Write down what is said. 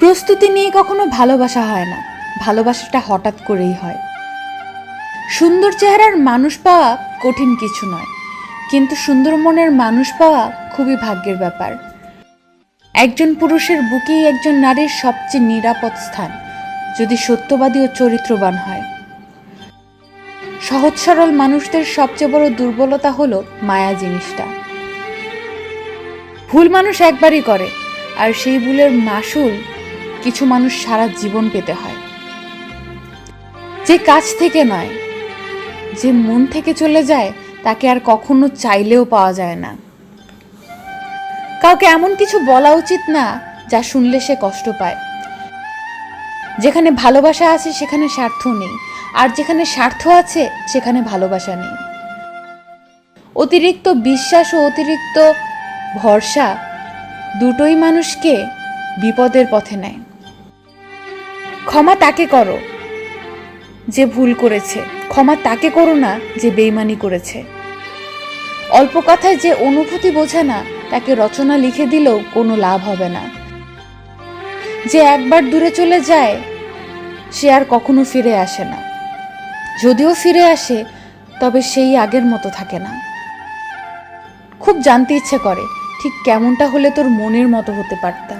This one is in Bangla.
প্রস্তুতি নিয়ে কখনো ভালোবাসা হয় না। ভালোবাসাটা হঠাৎ করেই হয়। সুন্দর চেহারার মানুষ পাওয়া কঠিন কিছু নয়, কিন্তু সুন্দর মনের মানুষ পাওয়া খুবই ভাগ্যের ব্যাপার। একজন পুরুষের বুকেই একজন নারীর সবচেয়ে নিরাপদ স্থান, যদি সত্যবাদী ও চরিত্রবান হয়। সহজ সরল মানুষদের সবচেয়ে বড় দুর্বলতা হলো মায়া জিনিসটা। ভুল মানুষ একবারই করে, আর সেই ভুলের মাসুল কিছু মানুষ সারা জীবন পেতে হয়। যে কাজ থেকে নয়, যে মন থেকে চলে যায়, তাকে আর কখনো চাইলেও পাওয়া যায় না। কাউকে এমন কিছু বলা উচিত না, যা শুনলে সে কষ্ট পায়। যেখানে ভালোবাসা আছে, সেখানে স্বার্থ নেই। আর যেখানে স্বার্থ আছে, সেখানে ভালোবাসা নেই। অতিরিক্ত বিশ্বাস ও অতিরিক্ত ভরসা দুটোই মানুষকে বিপদের পথে নেয়। ক্ষমা তাকে করো যে ভুল করেছে। ক্ষমা তাকে করো না যে বেইমানি করেছে। অল্প কথায় যে অনুভূতি বোঝে না, তাকে রচনা লিখে দিলেও কোনো লাভ হবে না। যে একবার দূরে চলে যায়, সে আর কখনো ফিরে আসে না। যদিও ফিরে আসে, তবে সেই আগের মতো থাকে না। খুব জানতে ইচ্ছে করে, ঠিক কেমনটা হলে তোর মনের মতো হতে পারতাম।